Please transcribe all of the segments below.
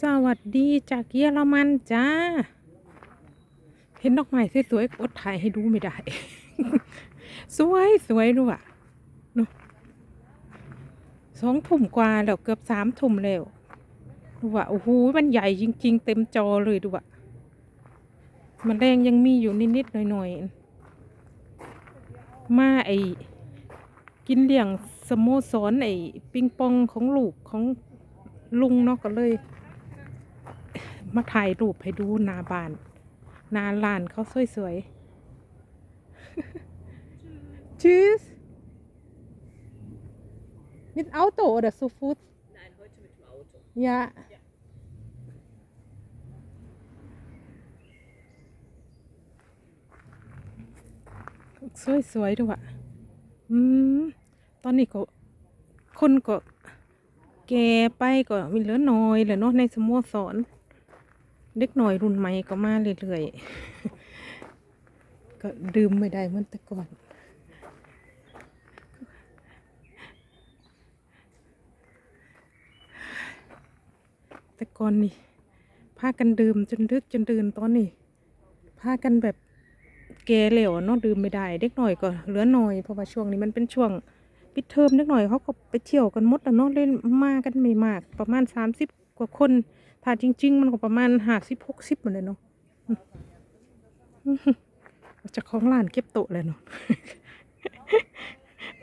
สวัสดีจากเยอรมันจ้า เห็นดอกไม้สวยๆอดถ่ายให้ดูไม่ได้ สวยสวยดูอะเนอะสองทุ่มกว่าแล้วเกือบสามทุ่มแล้วดูว่าโอ้โหมันใหญ่จริง ๆ เต็มจอเลยดูอะมันแดงยังมีอยู่นิดๆหน่อยๆ มาไอกินเลี้ยงสโมสรไอปิงปองของลูกของลุงเนาะก็เลย มาถ่ายรูปให้ดูหนาบานหนาลานเขาสวยๆ Tschüss mit Auto oder zu Fuß Nein, heute mit dem Auto. ja สวยๆด้วยว่ะอืม ตอนนี้ก็ คนก็แก่ไปก็มีเหลือน้อยแหละเนาะในสโมสร เด็กหน่อยรุ่นใหม่ก็มาเรื่อยๆ ก็ดื่มไม่ได้เหมือนแต่ก่อน แต่ก่อนนี่พากันดื่มจนดึกจนดื่นตอนนี้พากันแบบแก่เหลวเนาะดื่มไม่ได้ เด็กหน่อยก็เหลือหน่อยเพราะว่าช่วงนี้มันเป็นช่วงปิดเทอมเด็กหน่อยเขาก็ไปเที่ยวกันมดแล้วเนาะเล่นมากันไม่มาก ประมาณสามสิบ กว่าคน ถ้าจริง ๆ มันก็ประมาณห้าสิบหกสิบหมดเลยเนาะมอืมเจะของร้านเก็บโต๊ะเลยเนาะ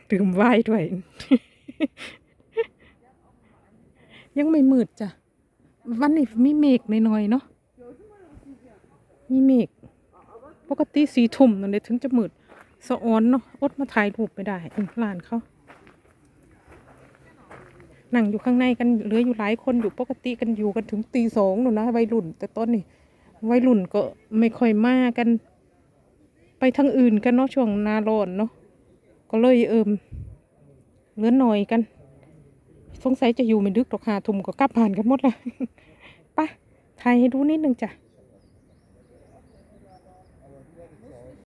ดื่มไวน์ด้วย ยังไม่มืดจ้ะ วันนี้มีเมฆหน่อยๆเนาะ มีเมฆ ปกติสีทุ่มนั่นเลยถึงจะมืด สะออนเนาะ อดมาถ่ายรูปไม่ได้อืมร้านเขา นั่งอยู่ข้างในกันเหลืออยู่หลายคนอยู่ปกติกันอยู่กันถึงตีสองหนูนะวัยรุ่น แต่ตอนนี้วัยรุ่นก็ไม่ค่อยมากัน ไปทางอื่นกันเนาะช่วงนาร้อนเนาะก็เลยเอิมเหลือหน่อยกัน สงสัยจะอยู่ไม่ดึกหรอกหาทุ่มก็กลับผ่านกันหมดละไปถ่ายให้ดูนิดนึงจ้ะ